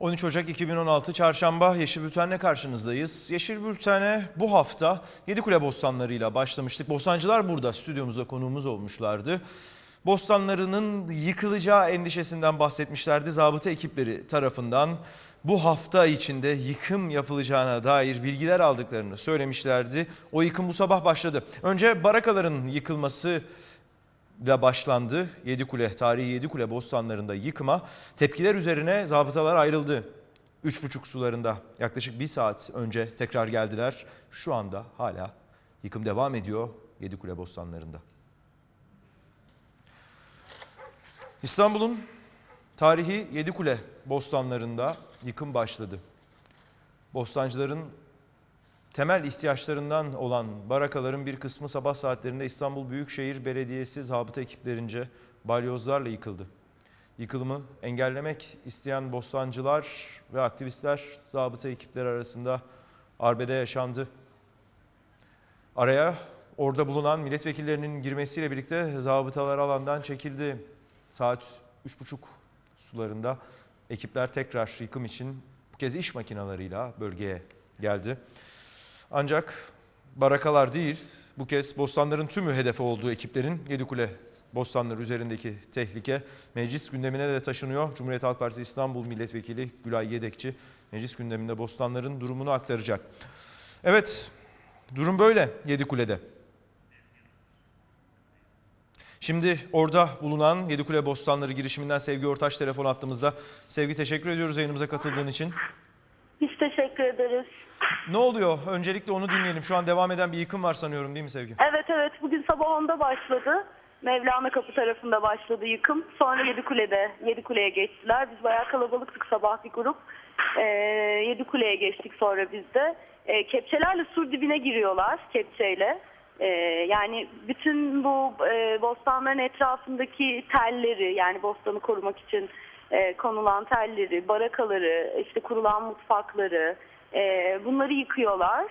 13 Ocak 2016 Çarşamba Yeşil Bülten'le karşınızdayız. Yeşil Bülten'e bu hafta Yedikule Bostanları'yla başlamıştık. Bostancılar burada stüdyomuzda konuğumuz olmuşlardı. Bostanlarının yıkılacağı endişesinden bahsetmişlerdi. Zabıta ekipleri tarafından bu hafta içinde yıkım yapılacağına dair bilgiler aldıklarını söylemişlerdi. O yıkım bu sabah başladı. Önce barakaların yıkılması ile başlandı. Yedikule, tarihi Yedikule bostanlarında yıkıma tepkiler üzerine zabıtalar ayrıldı. Üç buçuk sularında yaklaşık bir saat önce tekrar geldiler. Şu anda hala yıkım devam ediyor Yedikule bostanlarında. İstanbul'un tarihi Yedikule bostanlarında yıkım başladı. Bostancıların Temel ihtiyaçlarından olan barakaların bir kısmı sabah saatlerinde İstanbul Büyükşehir Belediyesi zabıta ekiplerince balyozlarla yıkıldı. Yıkılımı engellemek isteyen bostancılar ve aktivistler zabıta ekipleri arasında arbede yaşandı. Araya orada bulunan milletvekillerinin girmesiyle birlikte zabıtalar alandan çekildi. Saat 3.30 sularında ekipler tekrar yıkım için bu kez iş makinalarıyla bölgeye geldi. Ancak barakalar değil, bu kez bostanların tümü hedefi olduğu ekiplerin Yedikule bostanları üzerindeki tehlike meclis gündemine de taşınıyor. Cumhuriyet Halk Partisi İstanbul Milletvekili Gülay Yedekçi meclis gündeminde bostanların durumunu aktaracak. Evet, durum böyle Yedikule'de. Şimdi orada bulunan Yedikule Bostanları girişiminden Sevgi Ortaç telefon attığımızda. Sevgi teşekkür ediyoruz yayınımıza katıldığın için. Biz teşekkür ederiz. Ne oluyor? Öncelikle onu dinleyelim. Şu an devam eden bir yıkım var sanıyorum değil mi Sevgi? Evet evet bugün sabah 10'da başladı. Mevlana Kapı tarafında başladı yıkım. Sonra Yedikule'de, Yedikule'ye geçtiler. Biz bayağı kalabalıktık sabah bir grup. Ee, Yedikule'ye geçtik sonra biz de. Ee, kepçelerle sur dibine giriyorlar kepçeyle. Ee, yani bütün bu e, bostanların etrafındaki telleri yani bostanı korumak için e, konulan telleri, barakaları, işte kurulan mutfakları e, bunları yıkıyorlar.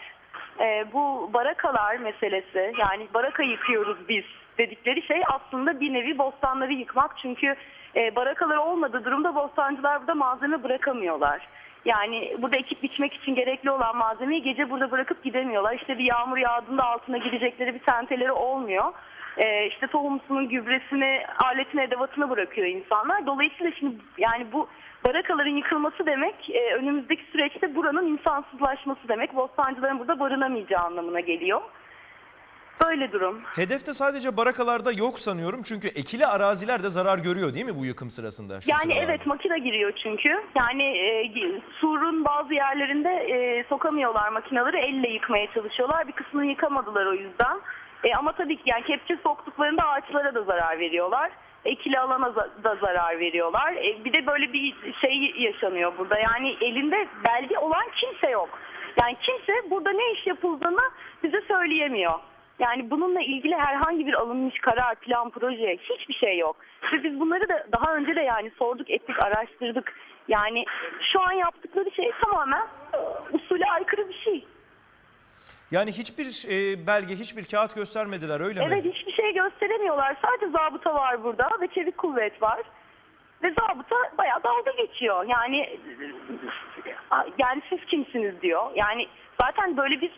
E, bu barakalar meselesi yani baraka yıkıyoruz biz dedikleri şey aslında bir nevi bostanları yıkmak. Çünkü e, barakalar olmadığı durumda bostancılar burada malzeme bırakamıyorlar. Yani burada ekip biçmek için gerekli olan malzemeyi gece burada bırakıp gidemiyorlar. İşte bir yağmur yağdığında altına girecekleri bir tenteleri olmuyor. Ee, işte tohumsunun gübresini, aletini, edevatını bırakıyor insanlar. Dolayısıyla şimdi yani bu barakaların yıkılması demek e, önümüzdeki süreçte buranın insansızlaşması demek. Bostancıların burada barınamayacağı anlamına geliyor. Böyle durum. Hedefte sadece barakalarda yok sanıyorum. Çünkü ekili araziler de zarar görüyor değil mi bu yıkım sırasında? şu Yani sıralarda? evet makine giriyor çünkü. Yani e, surun bazı yerlerinde e, sokamıyorlar makinaları elle yıkmaya çalışıyorlar. Bir kısmını yıkamadılar o yüzden. E, ama tabii ki yani kepçe soktuklarında ağaçlara da zarar veriyorlar. Ekili alana da zarar veriyorlar. E, bir de böyle bir şey yaşanıyor burada. Yani elinde belge olan kimse yok. Yani kimse burada ne iş yapıldığını bize söyleyemiyor. Yani bununla ilgili herhangi bir alınmış karar, plan, proje hiçbir şey yok. Ve biz bunları da daha önce de yani sorduk, ettik, araştırdık. Yani şu an yaptıkları şey tamamen usule aykırı bir şey. Yani hiçbir e, belge, hiçbir kağıt göstermediler öyle Evet mi? hiçbir şey gösteremiyorlar. Sadece zabıta var burada ve çevik kuvvet var. Ve zabıta bayağı dalga geçiyor. Yani yani siz kimsiniz diyor. Yani zaten böyle bir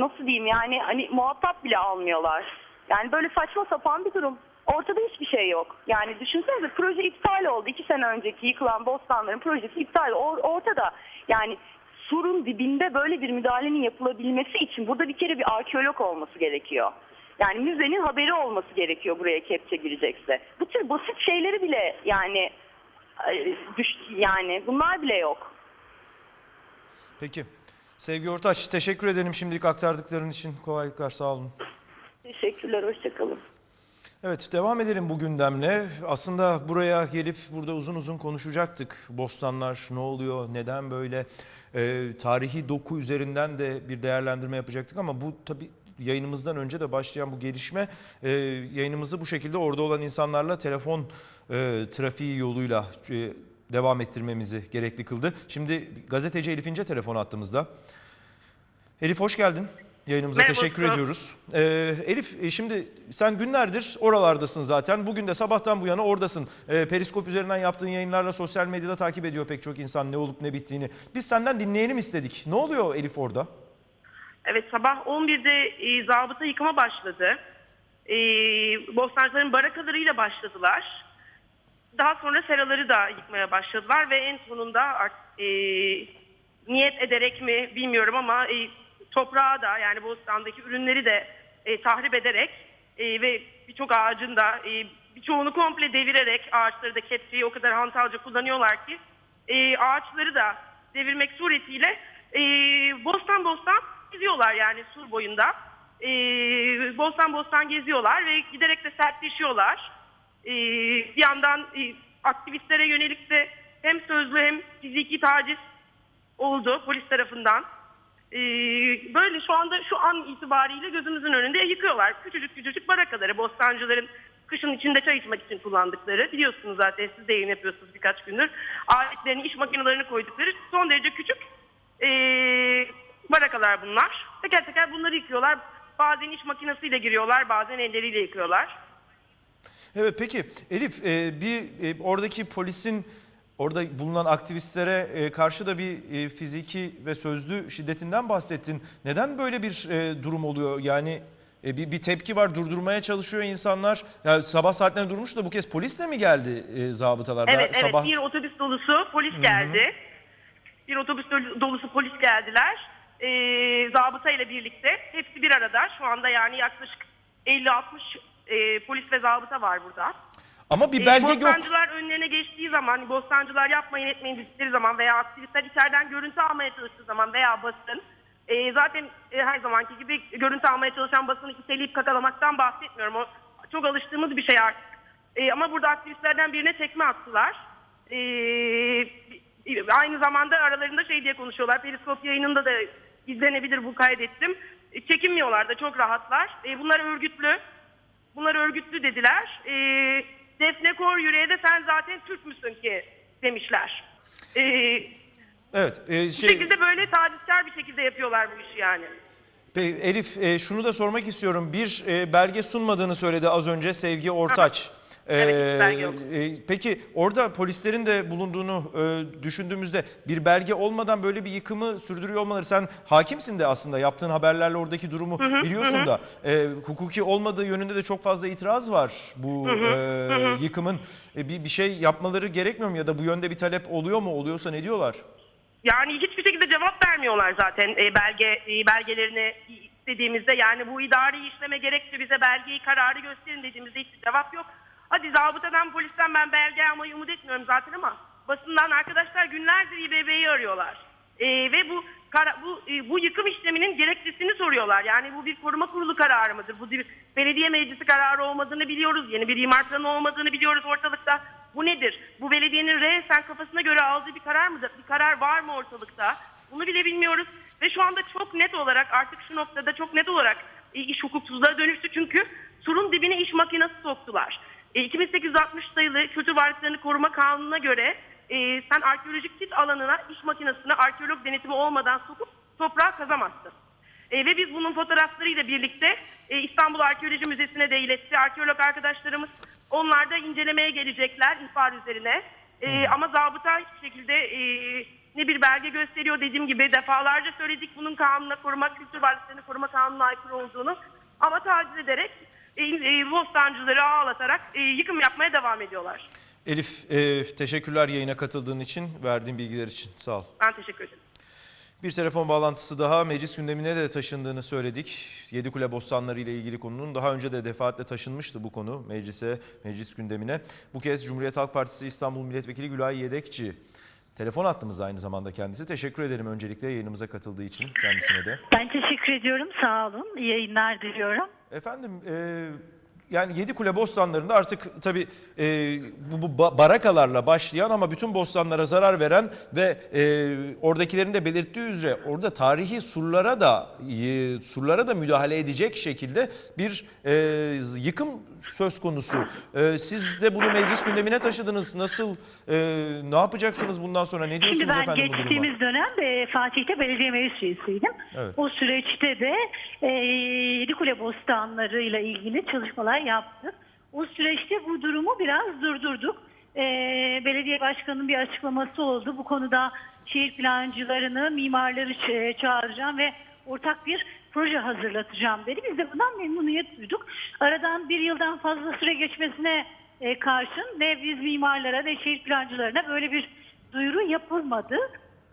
nasıl diyeyim yani hani muhatap bile almıyorlar. Yani böyle saçma sapan bir durum. Ortada hiçbir şey yok. Yani düşünsenize proje iptal oldu. İki sene önceki yıkılan bostanların projesi iptal oldu. Or- ortada yani surun dibinde böyle bir müdahalenin yapılabilmesi için burada bir kere bir arkeolog olması gerekiyor. Yani müzenin haberi olması gerekiyor buraya kepçe girecekse. Bu tür basit şeyleri bile yani e, düş, yani bunlar bile yok. Peki. Sevgi Ortaç teşekkür ederim şimdilik aktardıkların için. Kolaylıklar sağ olun. Teşekkürler, hoşçakalın. Evet devam edelim bu gündemle. Aslında buraya gelip burada uzun uzun konuşacaktık. Bostanlar ne oluyor, neden böyle? Ee, tarihi doku üzerinden de bir değerlendirme yapacaktık ama bu tabii yayınımızdan önce de başlayan bu gelişme e, yayınımızı bu şekilde orada olan insanlarla telefon e, trafiği yoluyla e, devam ettirmemizi gerekli kıldı. Şimdi gazeteci Elif İnce telefon attığımızda. Elif hoş geldin. Yayınımıza Merhaba teşekkür Osman. ediyoruz. Ee, Elif e, şimdi sen günlerdir oralardasın zaten. Bugün de sabahtan bu yana oradasın. Ee, Periskop üzerinden yaptığın yayınlarla sosyal medyada takip ediyor pek çok insan ne olup ne bittiğini. Biz senden dinleyelim istedik. Ne oluyor Elif orada? Evet sabah 11'de e, zabıta yıkıma başladı. E, Bostancıların barakalarıyla başladılar. Daha sonra seraları da yıkmaya başladılar ve en sonunda e, niyet ederek mi bilmiyorum ama e, toprağı da yani bostandaki ürünleri de e, tahrip ederek e, ve birçok ağacın da e, birçoğunu komple devirerek ağaçları da kepçeyi o kadar hantalca kullanıyorlar ki e, ağaçları da devirmek suretiyle e, bostan bostan geziyorlar yani sur boyunda. E, bostan bostan geziyorlar ve giderek de sertleşiyorlar. E, bir yandan e, aktivistlere yönelik de hem sözlü hem fiziki taciz oldu polis tarafından. Ee, böyle şu anda şu an itibariyle gözümüzün önünde yıkıyorlar. Küçücük küçücük barakaları bostancıların kışın içinde çay içmek için kullandıkları. Biliyorsunuz zaten siz de yayın yapıyorsunuz birkaç gündür. Aletlerini, iş makinelerini koydukları son derece küçük ee, barakalar bunlar. Teker teker bunları yıkıyorlar. Bazen iş makinesiyle giriyorlar, bazen elleriyle yıkıyorlar. Evet peki Elif e, bir e, oradaki polisin orada bulunan aktivistlere e, karşı da bir e, fiziki ve sözlü şiddetinden bahsettin. Neden böyle bir e, durum oluyor? Yani e, bir, bir tepki var durdurmaya çalışıyor insanlar. Yani sabah saatlerinde durmuş da bu kez polis de mi geldi e, zabıtalar? Daha Evet, evet. sabah... Bir otobüs dolusu polis geldi. Bir otobüs dolu- dolusu polis geldiler. Ee, zabıta ile birlikte. Hepsi bir arada. Şu anda yani yaklaşık 50-60 e, polis ve zabıta var burada. Ama bir Ee, belge yok. Bostancılar önlerine geçtiği zaman, bostancılar yapmayın etmeyin dedikleri zaman veya aktivistler içeriden görüntü almaya çalıştığı zaman veya basın e, zaten e, her zamanki gibi görüntü almaya çalışan basını iteleyip kakalamaktan bahsetmiyorum. O çok alıştığımız bir şey artık. E, ama burada aktivistlerden birine tekme attılar. E, aynı zamanda aralarında şey diye konuşuyorlar. Periskop yayınında da izlenebilir bu kaydettim. E, çekinmiyorlar da çok rahatlar. E, bunlar örgütlü. Bunlar örgütlü dediler. E, Defne Kor Yüreğe de sen zaten Türk müsün ki demişler. E, Evet. e, bu şey, şekilde böyle tacizkar bir şekilde yapıyorlar bu işi yani. Elif e, şunu da sormak istiyorum. Bir e, belge sunmadığını söyledi az önce Sevgi Ortaç. Evet, belge yok. e, peki orada polislerin de bulunduğunu e, düşündüğümüzde bir belge olmadan böyle bir yıkımı sürdürüyor olmaları sen hakimsin de aslında yaptığın haberlerle oradaki durumu biliyorsun da e, hukuki olmadığı yönünde de çok fazla itiraz var bu e, yıkımın. E, bir, bir şey yapmaları gerekmiyor mu ya da bu yönde bir talep oluyor mu oluyorsa ne diyorlar? Yani hiçbir şekilde cevap vermiyorlar zaten e, belge e, belgelerini istediğimizde. Yani bu idari işleme gerekçe bize belgeyi kararı gösterin dediğimizde hiçbir cevap yok. Hadi zabıtadan polisten ben belge almayı umut etmiyorum zaten ama basından arkadaşlar günlerdir İBB'yi arıyorlar. E, ve bu kara- bu e, bu yıkım işleminin gerekçesini soruyorlar. Yani bu bir koruma kurulu kararı mıdır? Bu bir belediye meclisi kararı olmadığını biliyoruz. Yeni bir imar planı olmadığını biliyoruz ortalıkta. Bu nedir? Bu belediyenin resen kafasına göre aldığı bir karar mıdır? Bir karar var mı ortalıkta? Bunu bile bilmiyoruz. Ve şu anda çok net olarak artık şu noktada çok net olarak e, iş hukuksuzluğa dönüştü. Çünkü surun dibine iş makinesi soktular. E, 2860 sayılı Kültür Varlıklarını Koruma Kanunu'na göre e, sen arkeolojik sit alanına iş makinesini arkeolog denetimi olmadan sokup toprağa kazamazsın. E, ve biz bunun fotoğraflarıyla birlikte e, İstanbul Arkeoloji Müzesi'ne de iletti. Arkeolog arkadaşlarımız onlar da incelemeye gelecekler ihbar üzerine. E, ama zabıta hiçbir şekilde e, ne bir belge gösteriyor dediğim gibi defalarca söyledik bunun kanuna koruma, kültür varlıklarını koruma kanununa aykırı olduğunu. Ama taciz ederek e, e, bostancıları ağlatarak e, yıkım yapmaya devam ediyorlar. Elif e, teşekkürler yayına katıldığın için verdiğin bilgiler için sağ ol. Ben teşekkür ederim. Bir telefon bağlantısı daha meclis gündemine de taşındığını söyledik. Yedikule bostanları ile ilgili konunun daha önce de defaatle taşınmıştı bu konu meclise, meclis gündemine. Bu kez Cumhuriyet Halk Partisi İstanbul Milletvekili Gülay Yedekçi. Telefon attığımızda aynı zamanda kendisi. Teşekkür ederim öncelikle yayınımıza katıldığı için kendisine de. Ben teşekkür ediyorum. Sağ olun. İyi yayınlar diliyorum. Efendim e, yani Yedikule bostanlarında artık tabii e, bu, bu ba- barakalarla başlayan ama bütün bostanlara zarar veren ve e, oradakilerin de belirttiği üzere orada tarihi surlara da e, surlara da müdahale edecek şekilde bir e, yıkım söz konusu. E, siz de bunu meclis gündemine taşıdınız. Nasıl e, ne yapacaksınız bundan sonra? Ne diyorsunuz Şimdi ben efendim geçtiğimiz dönem e, Fatih'te belediye meclis üyesiydim. Evet. O süreçte de e, Yedikule bostanlarıyla ilgili çalışmalar yaptık. O süreçte bu durumu biraz durdurduk. E, belediye başkanının bir açıklaması oldu. Bu konuda şehir plancılarını, mimarları çağıracağım ve ortak bir proje hazırlatacağım dedi. Biz de bundan memnuniyet duyduk. Aradan bir yıldan fazla süre geçmesine e, karşın ne biz mimarlara ne şehir plancılarına böyle bir duyuru yapılmadı.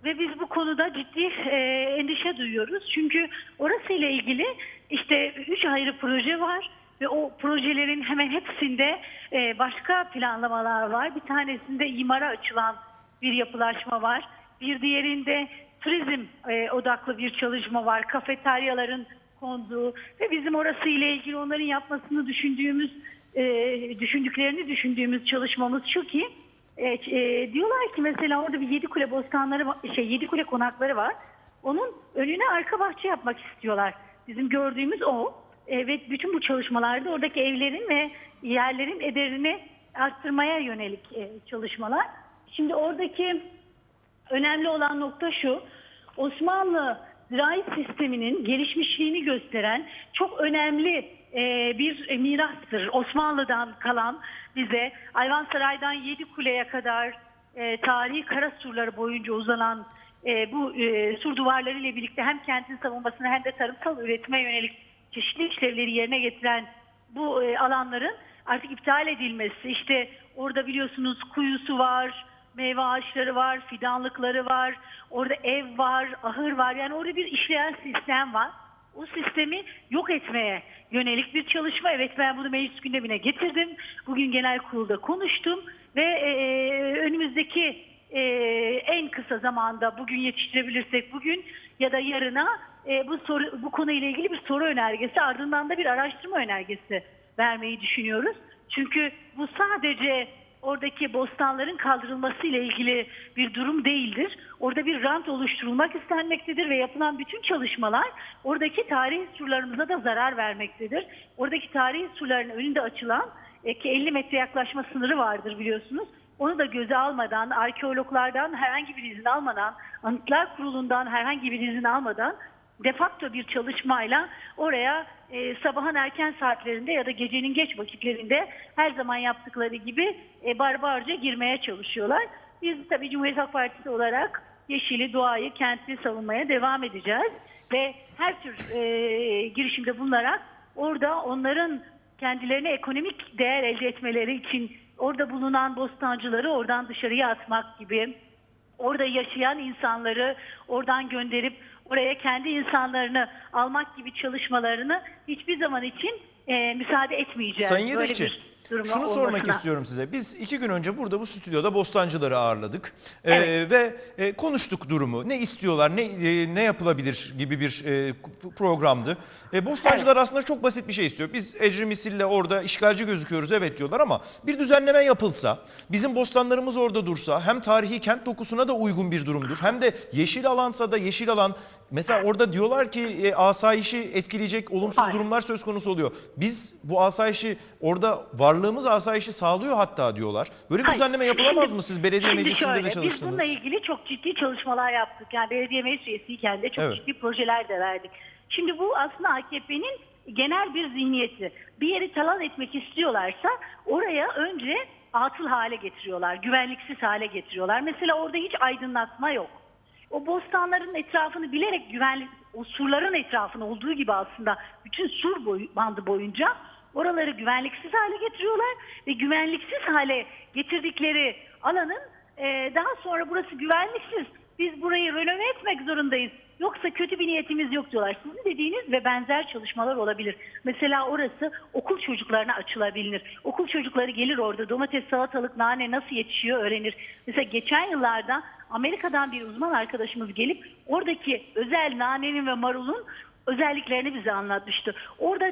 Ve biz bu konuda ciddi e, endişe duyuyoruz. Çünkü orası ile ilgili işte üç ayrı proje var ve o projelerin hemen hepsinde e, başka planlamalar var. Bir tanesinde imara açılan bir yapılaşma var. Bir diğerinde turizm e, odaklı bir çalışma var. Kafeteryaların konduğu ve bizim orası ile ilgili onların yapmasını düşündüğümüz, e, düşündüklerini düşündüğümüz çalışmamız şu ki e, e, diyorlar ki mesela orada bir yedi kule bostanları şey yedi kule konakları var. Onun önüne arka bahçe yapmak istiyorlar. Bizim gördüğümüz o. E, ve bütün bu çalışmalarda oradaki evlerin ve yerlerin ederini arttırmaya yönelik e, çalışmalar. Şimdi oradaki önemli olan nokta şu. Osmanlı ziraat sisteminin gelişmişliğini gösteren çok önemli e, bir mirastır. Osmanlı'dan kalan bize Ayvansaray'dan Yedikule'ye kadar e, tarihi kara surları boyunca uzanan bu e, sur duvarları ile birlikte hem kentin savunmasına hem de tarımsal üretime yönelik çeşitli işlevleri yerine getiren bu e, alanların artık iptal edilmesi. İşte orada biliyorsunuz kuyusu var, meyve ağaçları var, fidanlıkları var, orada ev var, ahır var. Yani orada bir işleyen sistem var. O sistemi yok etmeye yönelik bir çalışma. Evet ben bunu meclis gündemine getirdim. Bugün genel kurulda konuştum ve e, önümüzdeki e, en kısa zamanda bugün yetiştirebilirsek bugün ya da yarına e, bu soru bu konuyla ilgili bir soru önergesi ardından da bir araştırma önergesi vermeyi düşünüyoruz. Çünkü bu sadece oradaki bostanların kaldırılması ile ilgili bir durum değildir. Orada bir rant oluşturulmak istenmektedir ve yapılan bütün çalışmalar oradaki tarihi surlarımıza da zarar vermektedir. Oradaki tarihi surların önünde açılan e, ki 50 metre yaklaşma sınırı vardır biliyorsunuz. Onu da göze almadan, arkeologlardan herhangi bir izin almadan, Anıtlar Kurulu'ndan herhangi bir izin almadan de facto bir çalışmayla oraya e, sabahın erken saatlerinde ya da gecenin geç vakitlerinde her zaman yaptıkları gibi e, barbarca girmeye çalışıyorlar. Biz tabii Cumhuriyet Halk Partisi olarak yeşili, doğayı, kenti savunmaya devam edeceğiz ve her tür e, girişimde bulunarak orada onların kendilerine ekonomik değer elde etmeleri için orada bulunan bostancıları oradan dışarıya atmak gibi orada yaşayan insanları oradan gönderip oraya kendi insanlarını almak gibi çalışmalarını hiçbir zaman için e, müsaade etmeyeceğiz. Sayın Yedekçi, bir duruma şunu sormak istiyorum size. Biz iki gün önce burada bu stüdyoda bostancıları ağırladık. Ee, Evet. ve e, konuştuk durumu. Ne istiyorlar, ne e, ne yapılabilir gibi bir e, programdı. E, bostancılar aslında çok basit bir şey istiyor. Biz Ecri Misil'le orada işgalci gözüküyoruz evet diyorlar ama bir düzenleme yapılsa, bizim bostanlarımız orada dursa hem tarihi kent dokusuna da uygun bir durumdur. Hem de yeşil alansa da yeşil alan. Mesela orada diyorlar ki e, asayişi etkileyecek olumsuz Hayır. durumlar söz konusu oluyor. Biz bu asayişi orada varlığımız asayişi sağlıyor hatta diyorlar. Böyle bir düzenleme yapılamaz Şimdi- mı siz belediye meclisinde şöyle, de Biz çalıştınız? bununla ilgili çok ciddi çalışmalar yaptık. Yani belediye meclis üyesiyken de çok Evet. ciddi projeler de verdik. Şimdi bu aslında AKP'nin genel bir zihniyeti. Bir yeri talan etmek istiyorlarsa oraya önce atıl hale getiriyorlar. Güvenliksiz hale getiriyorlar. Mesela orada hiç aydınlatma yok. O bostanların etrafını bilerek güvenlik, o surların etrafını olduğu gibi aslında bütün sur boyu, bandı boyunca oraları güvenliksiz hale getiriyorlar ve güvenliksiz hale getirdikleri alanın e, daha sonra burası güvenliksiz biz burayı renove etmek zorundayız yoksa kötü bir niyetimiz yok diyorlar. Sizin dediğiniz ve benzer çalışmalar olabilir. Mesela orası okul çocuklarına açılabilir. Okul çocukları gelir orada domates, salatalık, nane nasıl yetişiyor öğrenir. Mesela geçen yıllarda Amerika'dan bir uzman arkadaşımız gelip oradaki özel nanenin ve marulun özelliklerini bize anlatmıştı. Orada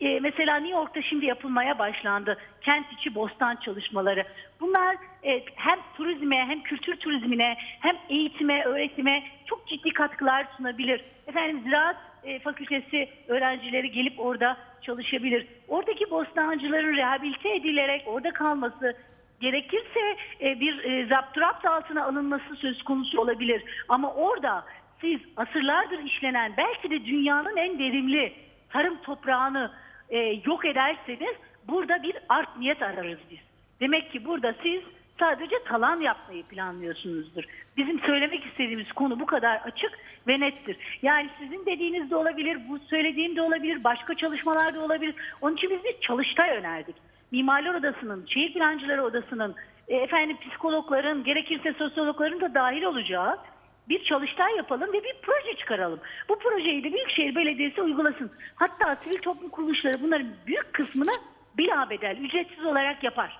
e, mesela New York'ta şimdi yapılmaya başlandı. Kent içi bostan çalışmaları. Bunlar e, hem turizme hem kültür turizmine hem eğitime, öğretime çok ciddi katkılar sunabilir. Efendim ziraat e, fakültesi öğrencileri gelip orada çalışabilir. Oradaki bostancıların rehabilite edilerek orada kalması gerekirse e, bir e, zapturapt altına alınması söz konusu olabilir. Ama orada siz asırlardır işlenen belki de dünyanın en verimli tarım toprağını e, yok ederseniz burada bir art niyet ararız biz. Demek ki burada siz sadece talan yapmayı planlıyorsunuzdur. Bizim söylemek istediğimiz konu bu kadar açık ve nettir. Yani sizin dediğiniz de olabilir, bu söylediğim de olabilir, başka çalışmalar da olabilir. Onun için biz bir çalıştay önerdik. Mimarlar Odası'nın, Şehir Plancıları Odası'nın, e, efendim psikologların, gerekirse sosyologların da dahil olacağı bir çalıştay yapalım ve bir proje çıkaralım. Bu projeyi de Büyükşehir Belediyesi uygulasın. Hatta sivil toplum kuruluşları bunların büyük kısmını bilabedel, ücretsiz olarak yapar.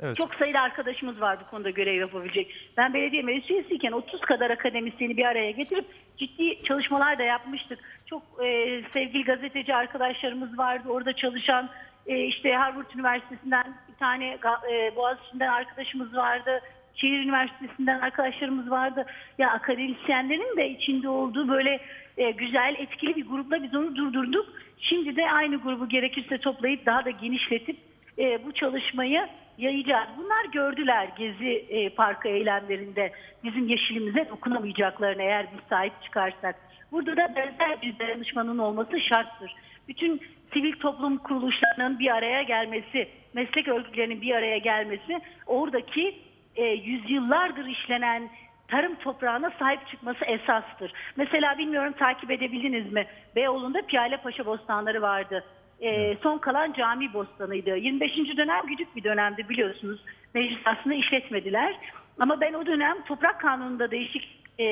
Evet. Çok sayıda arkadaşımız var bu konuda görev yapabilecek. Ben belediye meclis üyesiyken 30 kadar akademisyeni bir araya getirip ciddi çalışmalar da yapmıştık. Çok e, sevgili gazeteci arkadaşlarımız vardı orada çalışan. E, işte Harvard Üniversitesi'nden bir tane e, Boğaziçi'nden arkadaşımız vardı. Şehir Üniversitesi'nden arkadaşlarımız vardı. Ya akademisyenlerin de içinde olduğu böyle e, güzel, etkili bir grupla biz onu durdurduk. Şimdi de aynı grubu gerekirse toplayıp daha da genişletip e, bu çalışmayı yayacağız. Bunlar gördüler Gezi e, Parkı eylemlerinde bizim yeşilimize dokunamayacaklarını eğer biz sahip çıkarsak. Burada da benzer bir dayanışmanın olması şarttır. Bütün sivil toplum kuruluşlarının bir araya gelmesi, meslek örgütlerinin bir araya gelmesi oradaki e, yüzyıllardır işlenen tarım toprağına sahip çıkması esastır. Mesela bilmiyorum takip edebildiniz mi? Beyoğlu'nda Piyale Paşa bostanları vardı. Ee, son kalan cami bostanıydı. 25. dönem güdük bir dönemdi biliyorsunuz. Meclis aslında işletmediler. Ama ben o dönem toprak kanununda değişik e,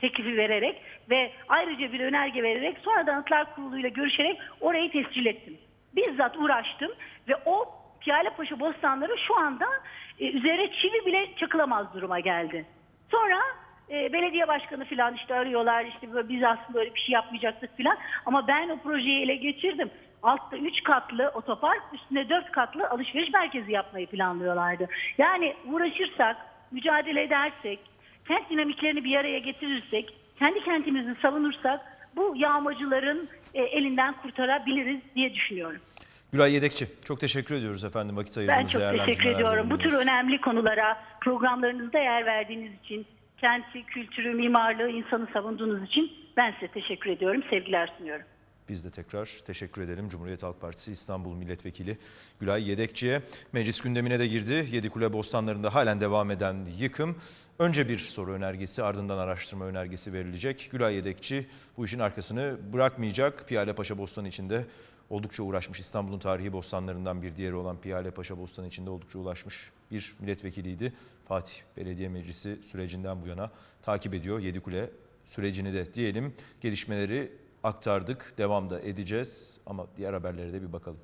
teklifi vererek ve ayrıca bir önerge vererek sonra Anıtlar Kurulu'yla görüşerek orayı tescil ettim. Bizzat uğraştım ve o Piyale Paşa bostanları şu anda e, üzerine çivi bile çakılamaz duruma geldi. Sonra e, belediye başkanı falan işte arıyorlar işte böyle biz aslında öyle bir şey yapmayacaktık falan ama ben o projeyi ele geçirdim. Altta 3 katlı otopark üstünde 4 katlı alışveriş merkezi yapmayı planlıyorlardı. Yani uğraşırsak, mücadele edersek, kent dinamiklerini bir araya getirirsek, kendi kentimizi savunursak bu yağmacıların e, elinden kurtarabiliriz diye düşünüyorum. Gülay Yedekçi çok teşekkür ediyoruz efendim vakit ayırdığınız Ben çok teşekkür ediyorum. Bu tür önemli konulara programlarınızda yer verdiğiniz için, kenti, kültürü, mimarlığı, insanı savunduğunuz için ben size teşekkür ediyorum. Sevgiler sunuyorum. Biz de tekrar teşekkür edelim Cumhuriyet Halk Partisi İstanbul Milletvekili Gülay Yedekçi'ye. Meclis gündemine de girdi. Yedikule Bostanları'nda halen devam eden yıkım. Önce bir soru önergesi ardından araştırma önergesi verilecek. Gülay Yedekçi bu işin arkasını bırakmayacak. Piyale Paşa Bostanı içinde oldukça uğraşmış. İstanbul'un tarihi bostanlarından bir diğeri olan Piyale Paşa Bostanı içinde oldukça uğraşmış bir milletvekiliydi. Fatih Belediye Meclisi sürecinden bu yana takip ediyor Yedikule sürecini de diyelim. Gelişmeleri aktardık, devam da edeceğiz ama diğer haberlere de bir bakalım.